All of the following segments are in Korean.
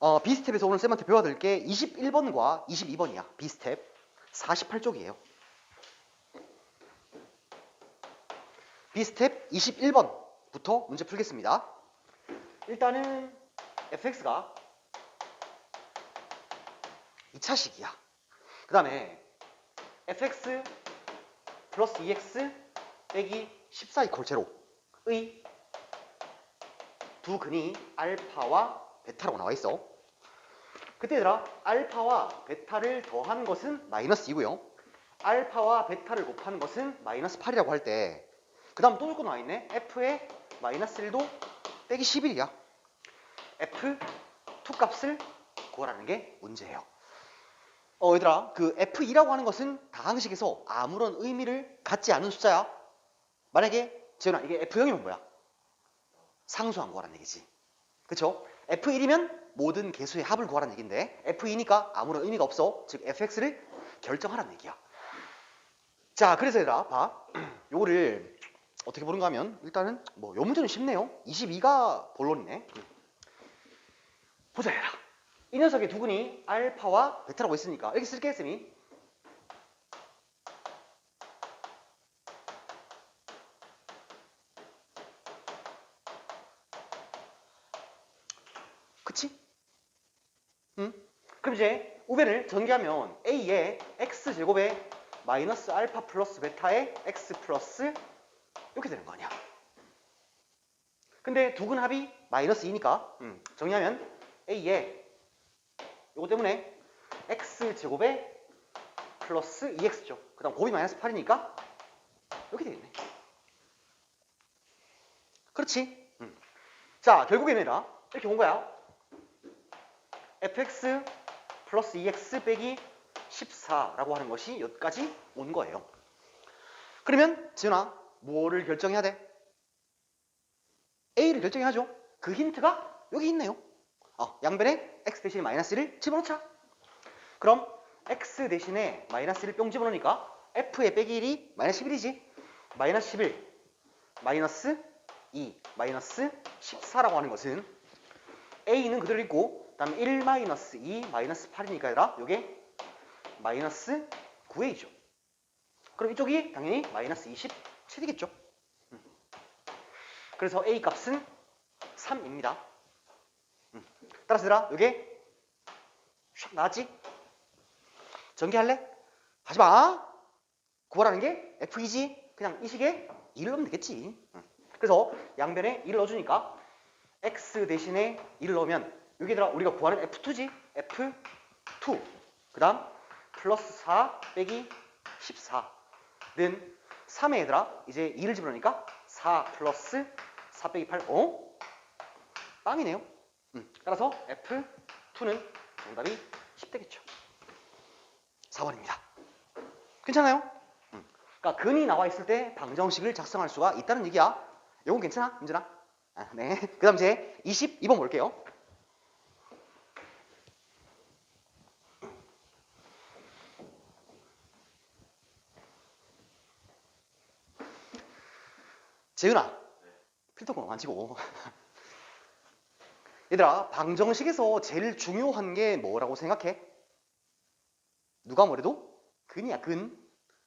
어, B스텝에서 오늘 쌤한테 배워드릴 게 21번과 22번이야. B스텝 48쪽이에요. B스텝 21번부터 문제 풀겠습니다. 일단은 fx가 2차식이야. 그 다음에 fx 플러스 2x 빼기 14 이퀄 제로의 두 근이 알파와 베타라고 나와 있어. 그때 얘들아 알파와 베타를 더한 것은 마이너스 2고요. 알파와 베타를 곱하는 것은 마이너스 8이라고 할 때 그 다음 또 조건 나와 있네. f의 마이너스 1도 빼기 11이야. f 2 값을 구하라는 게 문제예요. 어 얘들아 그 f2라고 하는 것은 다항식에서 아무런 의미를 갖지 않은 숫자야. 만약에 재현아 이게 f0이면 뭐야? 상수한 거라는 얘기지. 그쵸? F1이면 모든 개수의 합을 구하라는 얘기인데 F2니까 아무런 의미가 없어. 즉 fx를 결정하라는 얘기야. 자, 그래서 얘들아 봐. 요거를 어떻게 보는가 하면 일단은 뭐 요 문제는 쉽네요. 22가 본론이네. 보자 얘들아. 이 녀석의 두근이 알파와 베타라고 있으니까 이렇게 쓸게 쌤이. 그치? 응? 그럼 이제 우변을 전개하면 a의 x제곱에 마이너스 알파 플러스 베타의 x 플러스 이렇게 되는 거 아니야. 근데 두근 합이 마이너스 2니까 음, 정리하면 a의 이거 때문에 x제곱에 플러스 2x죠. 그 다음 곱이 마이너스 8이니까 이렇게 되겠네. 그렇지. 음. 자, 결국에는 얘들아 이렇게 온 거야. Fx 플러스 2x 빼기 14라고 하는 것이 여기까지 온 거예요. 그러면 지은아 뭐를 결정해야 돼? A를 결정해야죠. 그 힌트가 여기 있네요. 어, 양변에 x 대신에 마이너스 1을 집어넣자. 그럼 x 대신에 마이너스 1을 뿅 집어넣으니까 f의 빼기 1이 마이너스 11이지. 마이너스 11 마이너스 2 마이너스 14라고 하는 것은 a는 그대로 있고 그 다음에 1 마이너스 2 마이너스 8이니까 얘들아 요게 마이너스 9a죠. 그럼 이쪽이 당연히 마이너스 27이겠죠. 음. 그래서 a 값은 3입니다. 음. 따라서 얘들아 요게 슉 나왔지? 전개할래? 하지마! 구하라는 게 f이지 그냥 이 식에 2를 넣으면 되겠지. 음. 그래서 양변에 2를 넣어주니까 x 대신에 2를 넣으면 여기들아 우리가 구하는 F2지? F2 그 다음 플러스 4 빼기 14는 3에 얘들아 이제 2를 집어넣으니까 4 플러스 4 빼기 8 어? 빵이네요 음, 따라서 F2는 정답이 10되겠죠 4번입니다 괜찮아요? 음, 그러니까 근이 나와 있을 때 방정식을 작성할 수가 있다는 얘기야 이건 괜찮아? 민준아? 아, 네. 그 다음 제 22번 볼게요 재윤아 필터 공 안 치고. 얘들아 방정식에서 제일 중요한 게 뭐라고 생각해? 누가 뭐래도? 근이야 근.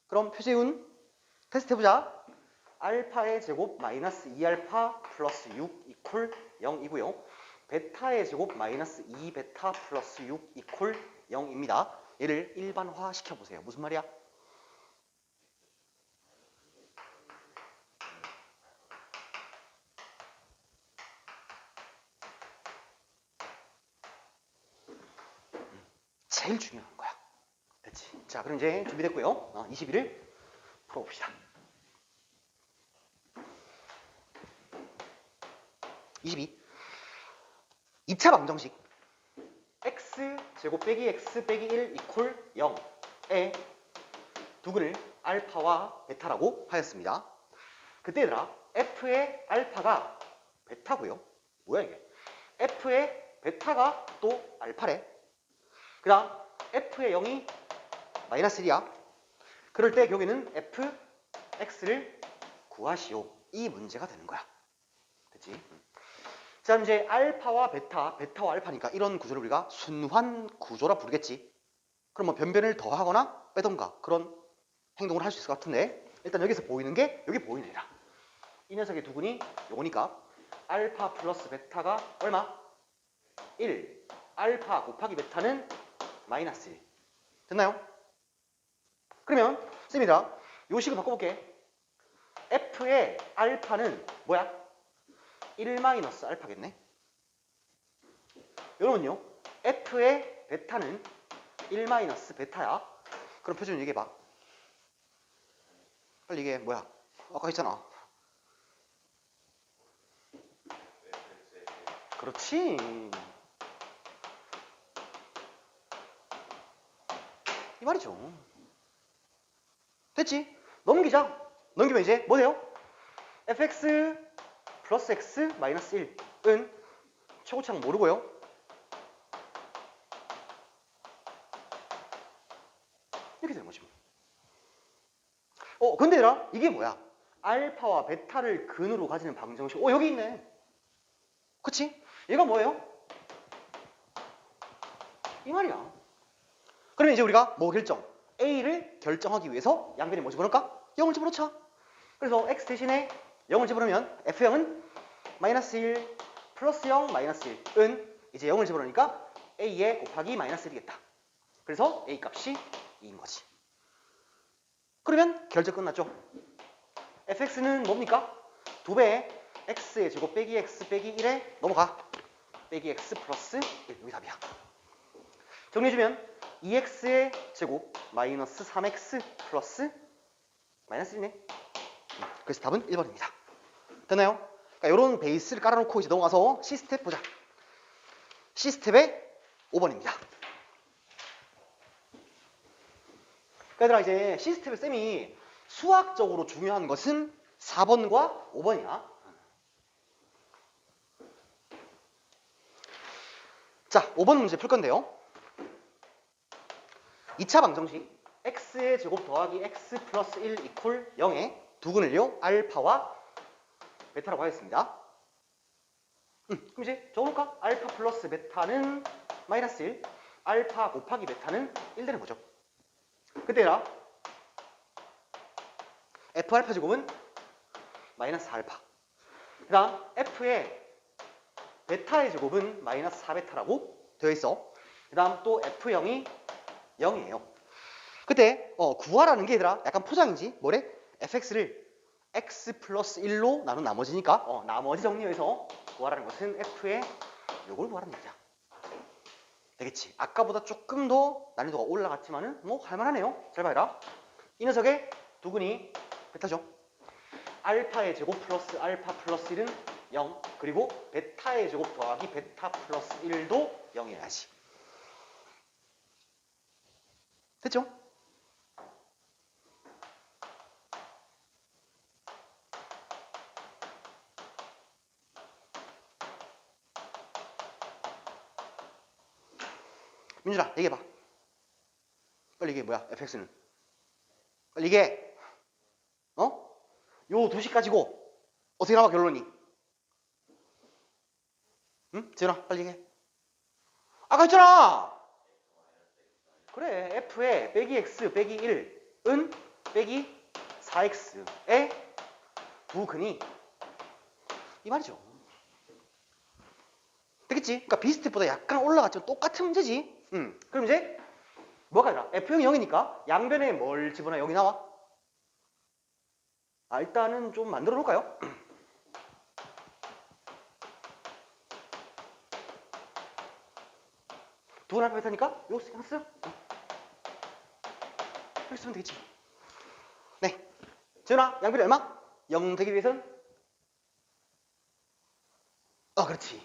그럼 표재훈 테스트 해보자. 알파의 제곱 마이너스 2알파 플러스 6 이퀄 0이고요. 베타의 제곱 마이너스 2베타 플러스 6 이퀄 0입니다. 얘를 일반화 시켜보세요. 무슨 말이야? 제일 중요한 거야. 됐지? 자, 그럼 이제 준비됐고요. 어, 21을 풀어봅시다. 22. 2차 방정식. x 제곱 빼기 x 빼기 1 이퀄 0에 두 근을 알파와 베타라고 하였습니다. 그때 얘들아 f의 알파가 베타고요. 뭐야 이게? f의 베타가 또 알파래. 그 다음 f의 0이 마이너스 1이야. 그럴 때 여기는 f, x를 구하시오. 이 문제가 되는 거야. 됐지? 자 이제 알파와 베타, 베타와 알파니까 이런 구조를 우리가 순환 구조라 부르겠지. 그럼 뭐 변변을 더하거나 빼던가 그런 행동을 할 수 있을 것 같은데 일단 여기서 보이는 게 여기 보이는 애다. 이 녀석의 두근이 요거니까 알파 플러스 베타가 얼마? 1. 알파 곱하기 베타는 마이너스 1. 됐나요? 그러면 쌤이다. 요 식을 바꿔볼게. f의 알파는 뭐야? 1 마이너스 알파겠네. 여러분요. f의 베타는 1 마이너스 베타야. 그럼 표준 얘기해봐. 빨리 이게 뭐야? 아까 했잖아. 그렇지. 이 말이죠. 됐지? 넘기자. 넘기면 이제 뭐 돼요? fx 플러스 x 마이너스 1은 최고창 모르고요. 이렇게 되는 거지. 뭐. 어, 근데 얘들아, 이게 뭐야? 알파와 베타를 근으로 가지는 방정식. 어, 여기 있네. 그치? 얘가 뭐예요? 이 말이야. 그러면 이제 우리가 뭐 결정? A를 결정하기 위해서 양변에 뭐 집어넣을까? 0을 집어넣자. 그래서 X 대신에 0을 집어넣으면 F0은 마이너스 1 플러스 0 마이너스 1은 이제 0을 집어넣으니까 A에 곱하기 마이너스 1이겠다. 그래서 A 값이 2인 거지. 그러면 결정 끝났죠. fx는 뭡니까? 2배의 x의 제곱 빼기 x 빼기 1에 넘어가. 빼기 x 플러스 1. 여기 답이야. 정리해주면 2x의 제곱 마이너스 3x 플러스 마이너스 1네. 그래서 답은 1번입니다. 됐나요? 그러니까 이런 베이스를 깔아놓고 이제 넘어가서 C스텝 보자. C스텝의 5번입니다. 그러니까 얘들아 이제 C스텝의 쌤이 수학적으로 중요한 것은 4번과 5번이야. 자, 5번 문제 풀 건데요. 2차 방정식 x의 제곱 더하기 x 플러스 1 이퀄 0의 두근을요 알파와 베타라고 하겠습니다. 음, 그럼 이제 적어놓을까? 알파 플러스 베타는 마이너스 1 알파 곱하기 베타는 1 되는 거죠. 그때라 f 알파 제곱은 마이너스 4알파 그 다음 f의 베타의 제곱은 마이너스 4베타라고 되어 있어 그 다음 또 f0이 0이에요. 그때 어, 구하라는 게 얘들아 약간 포장이지? 뭐래? fx를 x 플러스 1로 나눈 나머지니까 어, 나머지 정리해서 구하라는 것은 f의 요걸 구하라는 얘기야. 되겠지? 아까보다 조금 더 난이도가 올라갔지만은 뭐 할만하네요. 잘 봐라. 이 녀석의 두근이 베타죠. 알파의 제곱 플러스 알파 플러스 1은 0 그리고 베타의 제곱 더하기 베타 플러스 1도 0이어야지 됐죠? 민준아 얘기해봐. 빨리 얘기해 뭐야 fx는? 빨리 얘기해. 어? 요 두 시 가지고. 어떻게 나와 결론이? 응? 재현아 빨리 얘기해. 아까 했잖아 그래 f에 빼기 x 빼기 1은 빼기 4x의 부근이 이 말이죠 되겠지? 그러니까 비스트보다 약간 올라갔지만 똑같은 문제지 음. 그럼 이제 뭐가 아니라 F형이 0이니까 양변에 뭘 집어넣어 여기 나와? 아, 일단은 좀 만들어 놓을까요? 두분 알파 베타니까 요거 그냥 쓰 이렇게 쓰면 되겠지 네 지훈아 양변이 얼마? 0 되기 위해선 어 그렇지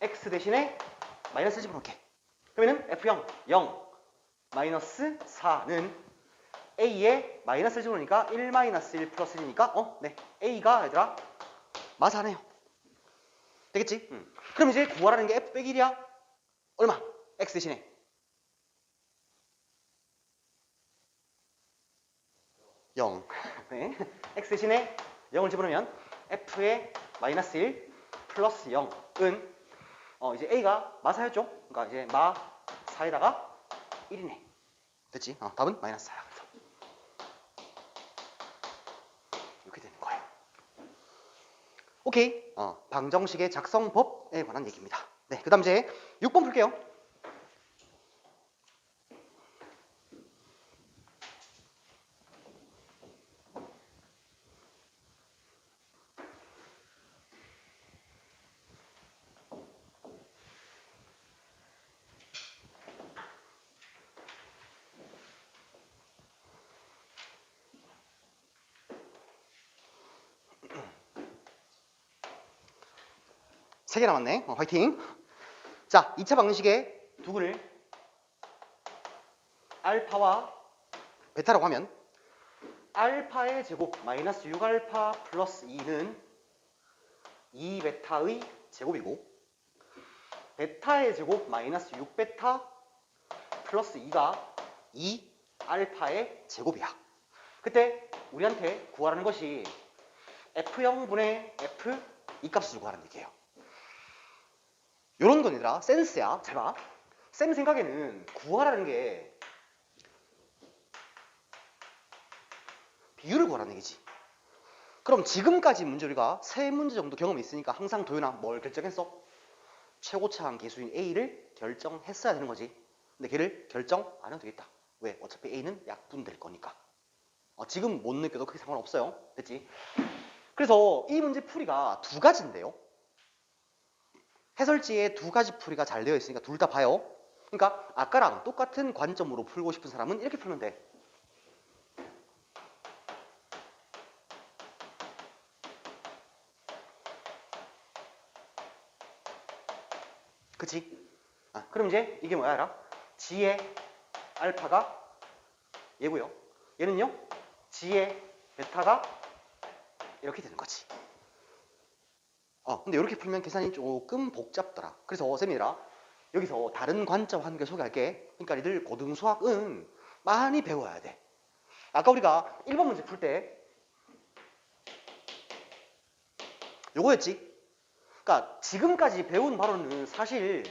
x 대신에 마이너스 집어넣게 그러면은 F0 0 마이너스 4는 A에 마이너스를 집어넣으니까 1 마이너스 1 플러스 1이니까 어? 네 A가 얘들아 맞아네요 되겠지? 음. 그럼 이제 구하라는 게 F 빼기 1이야 얼마? X 대신에 (0) 네. X 대신에 0을 집어넣으면 F에 마이너스 1 플러스 0은 어, 이제 a가 마사였죠? 그러니까 이제 마 4에다가 1이네. 됐지? 어, 답은 마이너스 4야. 그래서 이렇게 되는 거예요. 오케이. 어, 방정식의 작성법에 관한 얘기입니다. 네, 그 다음 이제 6번 풀게요. 세 개 남았네. 어, 화이팅. 자, 2차 방정식의 두근을 알파와 베타라고 하면 알파의 제곱 마이너스 6알파 플러스 2는 2베타의 제곱이고 베타의 제곱 마이너스 6베타 플러스 2가 2알파의 제곱이야. 그때 우리한테 구하라는 것이 F0분의 F 이 값을 구하라는 얘기예요. 요런 건 얘들아 센스야 잘 봐. 쌤 생각에는 구하라는 게 비율을 구하라는 얘기지. 그럼 지금까지 문제 우리가 세 문제 정도 경험이 있으니까 항상 도윤아 뭘 결정했어? 최고차항 계수인 A를 결정했어야 되는 거지. 근데 걔를 결정 안 해도 되겠다. 왜? 어차피 A는 약분될 거니까. 어, 지금 못 느껴도 크게 상관없어요. 됐지? 그래서 이 문제 풀이가 두 가지인데요. 해설지에 두 가지 풀이가 잘 되어 있으니까 둘 다 봐요. 그러니까 아까랑 똑같은 관점으로 풀고 싶은 사람은 이렇게 풀면 돼. 그치? 아, 그럼 이제 이게 뭐야 알아? G의 알파가 얘고요. 얘는요? G의 베타가 이렇게 되는 거지. 어, 근데 이렇게 풀면 계산이 조금 복잡더라. 그래서 쌤이라 여기서 다른 관점 한개 소개할게. 그러니까 니들 고등 수학은 많이 배워야 돼. 아까 우리가 1번 문제 풀 때 요거였지. 그러니까 지금까지 배운 바로는 사실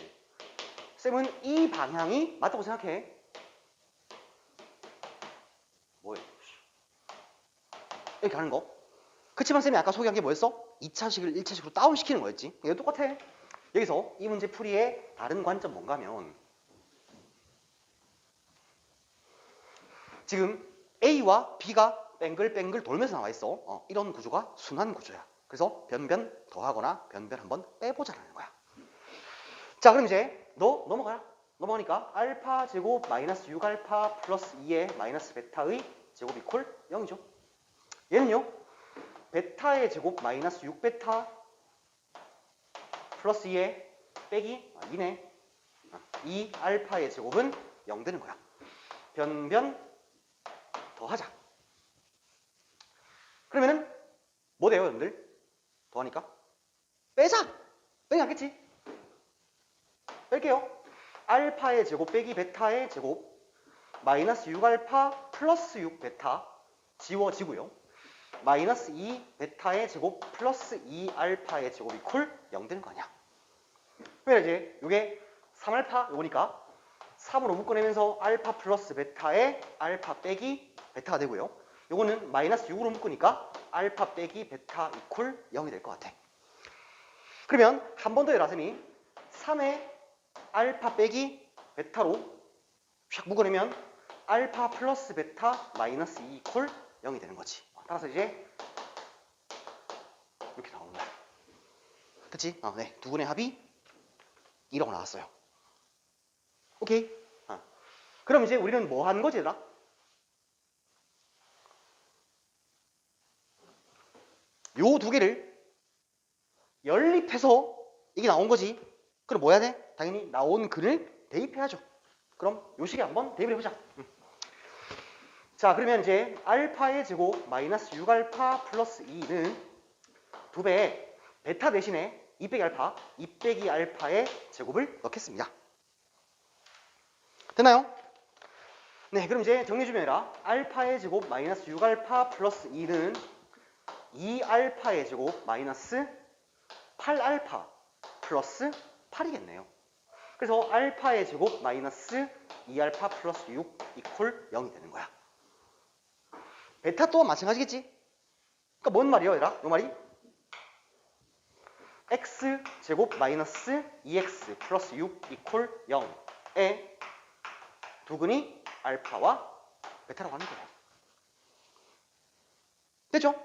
쌤은 이 방향이 맞다고 생각해. 뭐예요? 이렇게 하는 거. 그치만 쌤이 아까 소개한 게 뭐였어? 2차식을 1차식으로 다운시키는 거였지. 이거 똑같아. 여기서 이 문제 풀이의 다른 관점 뭔가 하면 지금 A와 B가 뱅글뱅글 돌면서 나와 있어. 어, 이런 구조가 순환 구조야. 그래서 변변 더하거나 변변 한번 빼보자라는 거야. 자, 그럼 이제 너 넘어가라. 넘어가니까 알파 제곱 마이너스 6알파 플러스 2의 마이너스 베타의 제곱 이퀄 0이죠. 얘는요. 베타의 제곱 마이너스 6베타 플러스 2의 빼기 아, 2네. 2 알파의 제곱은 0 되는 거야. 변변 더하자. 그러면은 뭐 돼요, 여러분들? 더하니까 빼자. 빼기 낫겠지? 뺄게요. 알파의 제곱 빼기 베타의 제곱 마이너스 6알파 플러스 6베타 지워지고요. 마이너스 2 베타의 제곱 플러스 2 알파의 제곱이 쿨0 되는 거 아니야. 그러면 이제 이게 3알파 요거니까 3으로 묶어내면서 알파 플러스 베타의 알파 빼기 베타가 되고요. 요거는 마이너스 6으로 묶으니까 알파 빼기 베타 이퀄 0이 될 것 같아. 그러면 한 번더 해라 쌤이 3의 알파 빼기 베타로 샥 묶어내면 알파 플러스 베타 마이너스 2 이퀄 0이 되는 거지. 따라서 이제 이렇게 나오는 거야. 그치? 어, 네. 두 분의 합이 1하고 나왔어요. 오케이? 어. 그럼 이제 우리는 뭐 하는 거지, 얘들아? 요 두 개를 연립해서 이게 나온 거지. 그럼 뭐 해야 돼? 당연히 나온 글을 대입해야죠. 그럼 요 식에 한번 대입을 해보자. 음. 자 그러면 이제 알파의 제곱 마이너스 6알파 플러스 2는 두 배의 베타 대신에 2 빼기 알파, 2 빼기 알파의 제곱을 넣겠습니다. 됐나요? 네 그럼 이제 정리해주면 알파의 제곱 마이너스 6알파 플러스 2는 2알파의 제곱 마이너스 8알파 플러스 8이겠네요. 그래서 알파의 제곱 마이너스 2알파 플러스 6 이퀄 0이 되는 거야. 베타 또한 마찬가지겠지? 그러니까 뭔 말이야, 얘들아? 요 말이? x 제곱 마이너스 2x 플러스 6 이퀄 0의 두근이 알파와 베타라고 하는 거예요. 됐죠?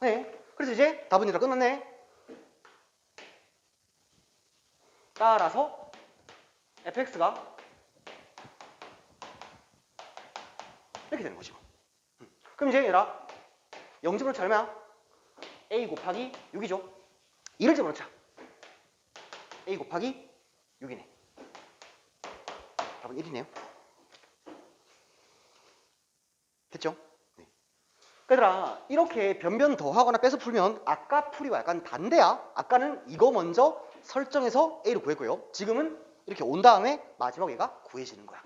네. 그래서 이제 답은 이다 끝났네. 따라서 fx가 이렇게 되는 거죠. 음. 그럼 이제 얘들아 0집으로 차면 a 곱하기 6이죠. 2를 집어넣자. a 곱하기 6이네. 답은 1이네요. 됐죠? 네. 얘들아 이렇게 변변 더하거나 빼서 풀면 아까 풀이와 약간 반대야. 아까는 이거 먼저 설정해서 a로 구했고요. 지금은 이렇게 온 다음에 마지막 얘가 구해지는 거야.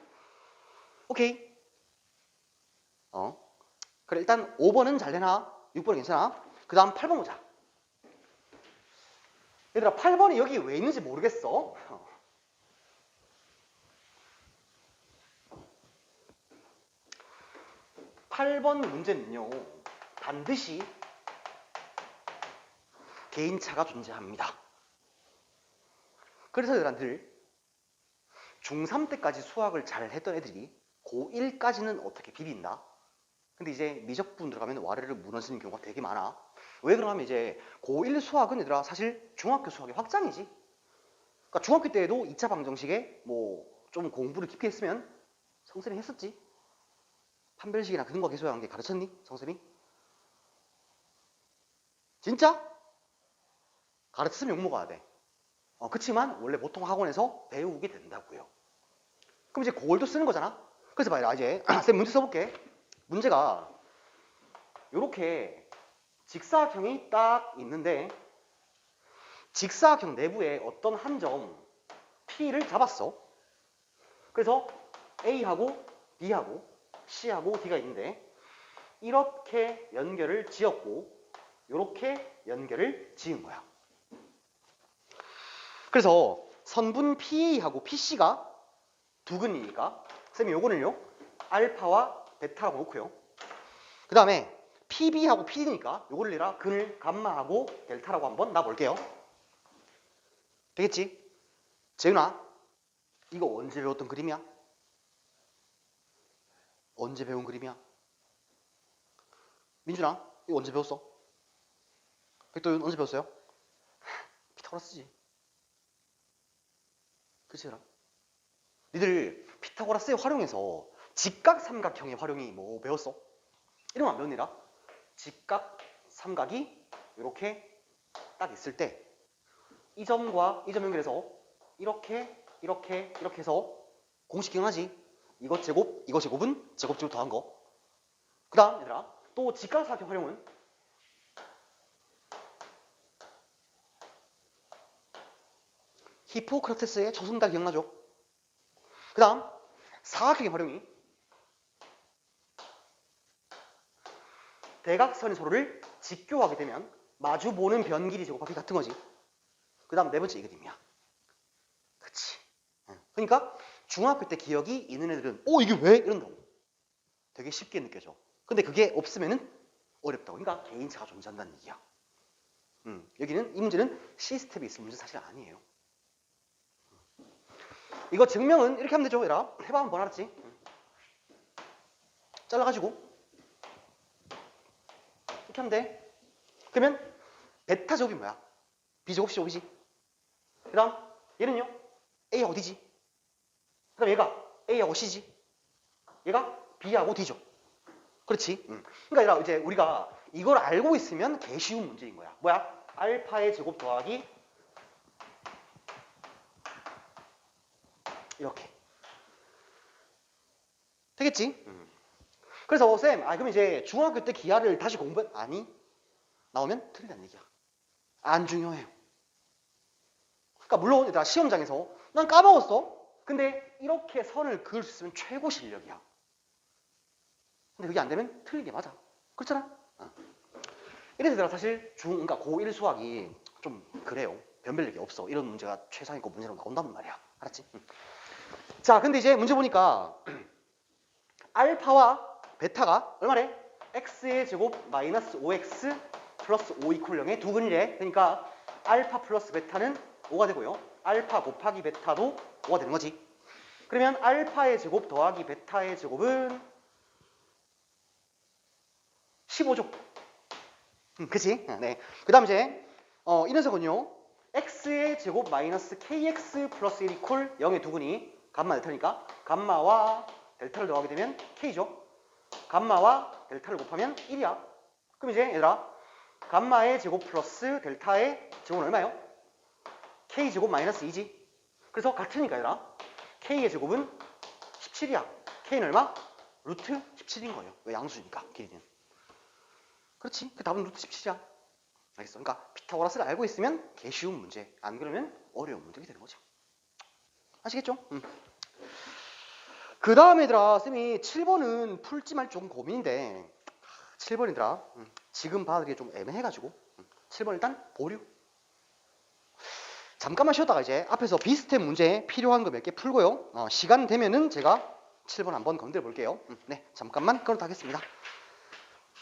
오케이. 어. 그래 일단 5번은 잘 되나? 6번은 괜찮아? 그 다음 8번 보자. 얘들아 8번이 여기 왜 있는지 모르겠어. 8번 문제는요. 반드시 개인차가 존재합니다. 그래서 늘 중3 때까지 수학을 잘 했던 애들이 고1까지는 어떻게 비빈다? 근데 이제 미적분 들어가면 와르르 무너지는 경우가 되게 많아. 왜 그러냐면 이제 고1 수학은 얘들아 사실 중학교 수학의 확장이지. 그러니까 중학교 때에도 2차 방정식에 뭐 좀 공부를 깊게 했으면 성쌤이 했었지. 판별식이나 그런 거 계속한 게 가르쳤니? 성쌤이? 진짜? 가르쳤으면 욕먹어야 돼. 어, 그치만 원래 보통 학원에서 배우게 된다고요. 그럼 이제 고1도 쓰는 거잖아? 그래서 봐요. 이제 쌤 문제 써볼게. 문제가 이렇게 직사각형이 딱 있는데 직사각형 내부에 어떤 한 점 P를 잡았어. 그래서 A하고 B하고 C하고 D가 있는데 이렇게 연결을 지었고 이렇게 연결을 지은 거야. 그래서 선분 PA하고 PC가 두 근이니까 쌤이 요거는요 알파와 베타라고 놓고요. 그 다음에 PB하고 PD니까 요거를 내라 근을 감마하고 델타라고 한번 놔볼게요. 되겠지? 재윤아 이거 언제 배웠던 그림이야? 언제 배운 그림이야? 민준아 이거 언제 배웠어? 백도윤 언제 배웠어요? 피타고라스지. 그치라? 니들 피타고라스에 활용해서 직각 삼각형의 활용이 뭐 배웠어? 이런 거안 배웠니라? 직각 삼각이 이렇게 딱 있을 때 이 점과 이 점 연결해서 이렇게 이렇게 이렇게 해서 공식 기억나지? 이것 제곱, 이것 제곱은 제곱 제곱 더한 거. 그 다음 얘들아 또 직각 삼각형 활용은 히포크라테스의 저승달 기억나죠? 그 다음 사각형의 활용이 대각선이 서로를 직교하게 되면 마주보는 변 길이 제곱하기 같은 거지. 그 다음 네 번째 이 그림이야. 그치. 그러니까 중학교 때 기억이 있는 애들은 오 이게 왜? 이런다고. 되게 쉽게 느껴져. 근데 그게 없으면은 어렵다고. 그러니까 개인차가 존재한다는 얘기야. 음, 여기는 이 문제는 시스템이 있을 문제 사실 아니에요. 이거 증명은 이렇게 하면 되죠, 얘라. 해봐 한번 알았지? 잘라가지고 돼. 그러면 베타 제곱이 뭐야? B 제곱 C 제곱이지. 그 다음 얘는요? A하고 D지. 그 다음 얘가 A하고 C지. 얘가 B하고 D죠. 그렇지. 응. 그러니까 이제 우리가 이걸 알고 있으면 개 쉬운 문제인 거야. 뭐야? 알파의 제곱 더하기 이렇게. 되겠지? 음. 그래서 쌤, 아 그럼 이제 중학교 때 기하를 다시 공부 아니 나오면 틀린다는 얘기야. 안 중요해요. 그러니까 물론 얘들아 시험장에서 난 까먹었어. 근데 이렇게 선을 그을 수 있으면 최고 실력이야. 근데 그게 안 되면 틀린 게 맞아. 그렇잖아. 어. 이래서 얘들아 사실 중, 그러니까 고1 수학이 좀 그래요. 변별력이 없어. 이런 문제가 최상위권 문제로 나온단 말이야. 알았지? 응. 자, 근데 이제 문제 보니까 알파와 베타가 얼마래? x의 제곱 마이너스 5x 플러스 5 이퀄 0의 두 근이래. 그러니까 알파 플러스 베타는 5가 되고요. 알파 곱하기 베타도 5가 되는 거지. 그러면 알파의 제곱 더하기 베타의 제곱은 15죠. 음, 그치? 네. 그 다음 이제 어, 이 녀석은요. x의 제곱 마이너스 kx 플러스 1 이퀄 0의 두근이 감마 델타니까 감마와 델타를 더하게 되면 k죠. 감마와 델타를 곱하면 1이야. 그럼 이제 얘들아 감마의 제곱 플러스 델타의 제곱은 얼마예요? k 제곱 마이너스 2지. 그래서 같으니까 얘들아 k의 제곱은 17이야. k는 얼마? 루트 17인 거예요. 왜 양수니까 길이는. 그렇지. 그 답은 루트 17이야. 알겠어. 그러니까 피타고라스를 알고 있으면 개 쉬운 문제. 안 그러면 어려운 문제가 되는 거죠. 아시겠죠? 음. 그 다음에 얘들아 쌤이 7번은 풀지 말 조금 고민인데 7번이더라 음, 지금 봐드리기 좀 애매해가지고. 음, 7번 일단 보류. 잠깐만 쉬었다가 이제 앞에서 비스템 문제 필요한 거 몇 개 풀고요. 어, 시간 되면은 제가 7번 한번 건드려 볼게요. 음, 네 잠깐만 그렇다 하겠습니다